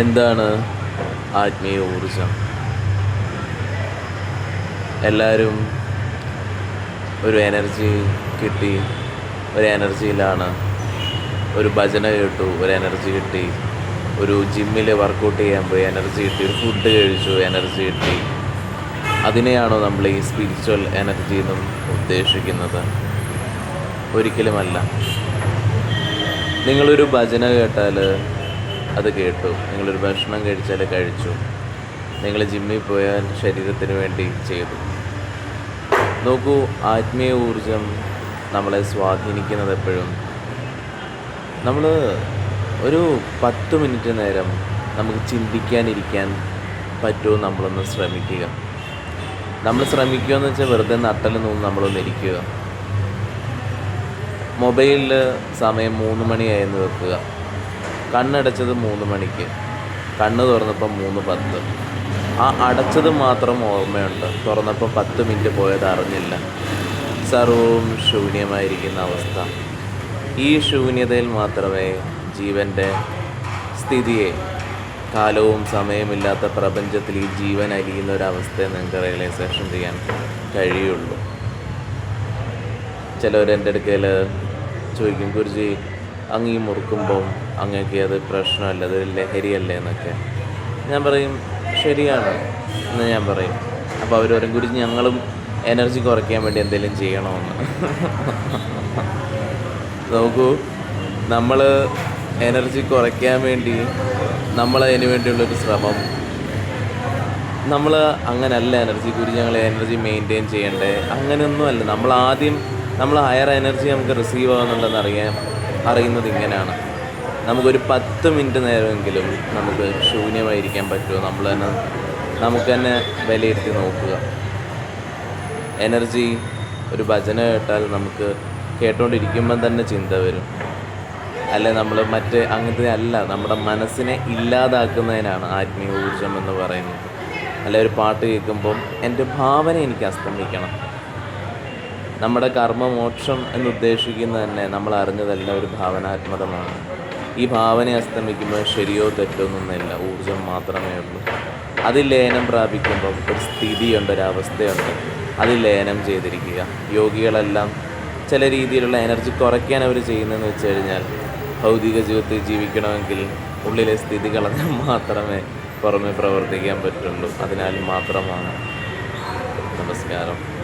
എന്താണ് ആത്മീയ ഊർജം എല്ലാവരും ഒരു എനർജി കിട്ടി ഒരു എനർജിയിലാണ്. ഒരു ഭജന കേട്ടു ഒരു എനർജി കിട്ടി. ഒരു ജിമ്മിൽ വർക്കൗട്ട് ചെയ്യാൻ പോയി എനർജി കിട്ടി. ഒരു ഫുഡ് കഴിച്ചു എനർജി കിട്ടി. അതിനെയാണോ നമ്മൾ ഈ സ്പിരിച്വൽ എനർജി എന്നും ഉദ്ദേശിക്കുന്നത്? ഒരിക്കലുമല്ല. നിങ്ങളൊരു ഭജന കേട്ടാൽ അത് കേട്ടു. നിങ്ങളൊരു ഭക്ഷണം കഴിച്ചാൽ കഴിച്ചു. നിങ്ങൾ ജിമ്മിൽ പോയാൽ ശരീരത്തിന് വേണ്ടി ചെയ്തു. നോക്കൂ ആത്മീയ ഊർജം നമ്മളെ സ്വാധീനിക്കുന്നത് എപ്പോഴും. നമ്മൾ ഒരു പത്ത് മിനിറ്റ് നേരം നമുക്ക് ചിന്തിക്കാനിരിക്കാൻ പറ്റുമോ നമ്മളൊന്ന് ശ്രമിക്കുക. നമ്മൾ ശ്രമിക്കുക എന്ന് വെച്ചാൽ വെറുതെ നട്ടലൊന്നും നമ്മളൊന്ന് ഇരിക്കുക. മൊബൈലിൽ സമയം മൂന്ന് മണിയായെന്ന് വെക്കുക. കണ്ണടച്ചത് മൂന്ന് മണിക്ക്. കണ്ണ് തുറന്നപ്പോൾ മൂന്ന് പത്ത്. ആ അടച്ചത് മാത്രം ഓർമ്മയുണ്ട്. തുറന്നപ്പോൾ പത്ത് മിനിറ്റ് പോയത് അറിഞ്ഞില്ല. സർവവും ശൂന്യമായിരിക്കുന്ന അവസ്ഥ. ഈ ശൂന്യതയിൽ മാത്രമേ ജീവന്റെ സ്ഥിതിയെ കാലവും സമയമില്ലാത്ത പ്രപഞ്ചത്തിൽ ഈ ജീവൻ അലിയുന്ന ഒരവസ്ഥയെ നിങ്ങൾക്ക് റിയലൈസേഷൻ ചെയ്യാൻ കഴിയുള്ളൂ. ചിലവർ എന്റെ അടുക്കൽ ചോദിക്കും ഗുരുജി അങ്ങ് മുറുക്കുമ്പോൾ അങ്ങക്ക് അത് പ്രശ്നമല്ല അത് ലഹരിയല്ലേ എന്നൊക്കെ. ഞാൻ പറയും ശരിയാണ് എന്ന് ഞാൻ പറയും. അപ്പോൾ അവർ പറയും ഗുരുജി ഞങ്ങളും എനർജി കുറയ്ക്കാൻ വേണ്ടി എന്തെങ്കിലും ചെയ്യണമെന്ന്. നോക്കൂ നമ്മൾ എനർജി കുറയ്ക്കാൻ വേണ്ടി നമ്മൾ അതിന് വേണ്ടിയുള്ളൊരു ശ്രമം. നമ്മൾ അങ്ങനല്ല എനർജി കുറിച്ച് ഞങ്ങൾ എനർജി മെയിന്റെയിൻ ചെയ്യണ്ടേ? അങ്ങനെയൊന്നുമല്ല. നമ്മൾ ആദ്യം നമ്മൾ ഹയർ എനർജി നമുക്ക് റിസീവ് ആകുന്നുണ്ടെന്ന് അറിയാൻ അറിയുന്നത് ഇങ്ങനെയാണ്. നമുക്കൊരു പത്ത് മിനിറ്റ് നേരമെങ്കിലും നമുക്ക് ശൂന്യമായിരിക്കാൻ പറ്റുമോ? നമ്മൾ തന്നെ നമുക്ക് തന്നെ വിലയിരുത്തി നോക്കുക. എനർജി ഒരു ഭജന കേട്ടാൽ നമുക്ക് കേട്ടുകൊണ്ടിരിക്കുമ്പം തന്നെ ചിന്ത വരും. അല്ലെ നമ്മൾ മറ്റേ അങ്ങനത്തെ അല്ല നമ്മുടെ മനസ്സിനെ ഇല്ലാതാക്കുന്നതിനാണ് ആത്മീയ ഊർജം എന്ന് പറയുന്നത്. അല്ലെ ഒരു പാട്ട് കേൾക്കുമ്പം എന്റെ ഭാവന എനിക്ക് അസ്തമിക്കണം. നമ്മുടെ കർമ്മമോക്ഷം എന്ന് ഉദ്ദേശിക്കുന്നത് തന്നെ നമ്മൾ അറിഞ്ഞതല്ല ഒരു ഭാവനാത്മകമാണ്. ഈ ഭാവന അസ്തമിക്കുമ്പോൾ ശരിയോ തെറ്റോ ഒന്നുമില്ല. ഊർജം മാത്രമേ ഉള്ളൂ. അതിൽ ലയനം പ്രാപിക്കുമ്പോൾ ഒരു സ്ഥിതിയുണ്ട് ഒരവസ്ഥയുണ്ട് അതിൽ ലയനം ചെയ്തിരിക്കുക. യോഗികളെല്ലാം ചില രീതിയിലുള്ള എനർജി കുറയ്ക്കാൻ അവർ ചെയ്യുന്നതെന്ന് വെച്ച് കഴിഞ്ഞാൽ ഭൗതിക ജീവിതത്തിൽ ജീവിക്കണമെങ്കിൽ ഉള്ളിലെ സ്ഥിതി കളഞ്ഞ മാത്രമേ പുറമെ പ്രവർത്തിക്കാൻ പറ്റുള്ളൂ. അതിനാൽ മാത്രമാണ് നമസ്കാരം.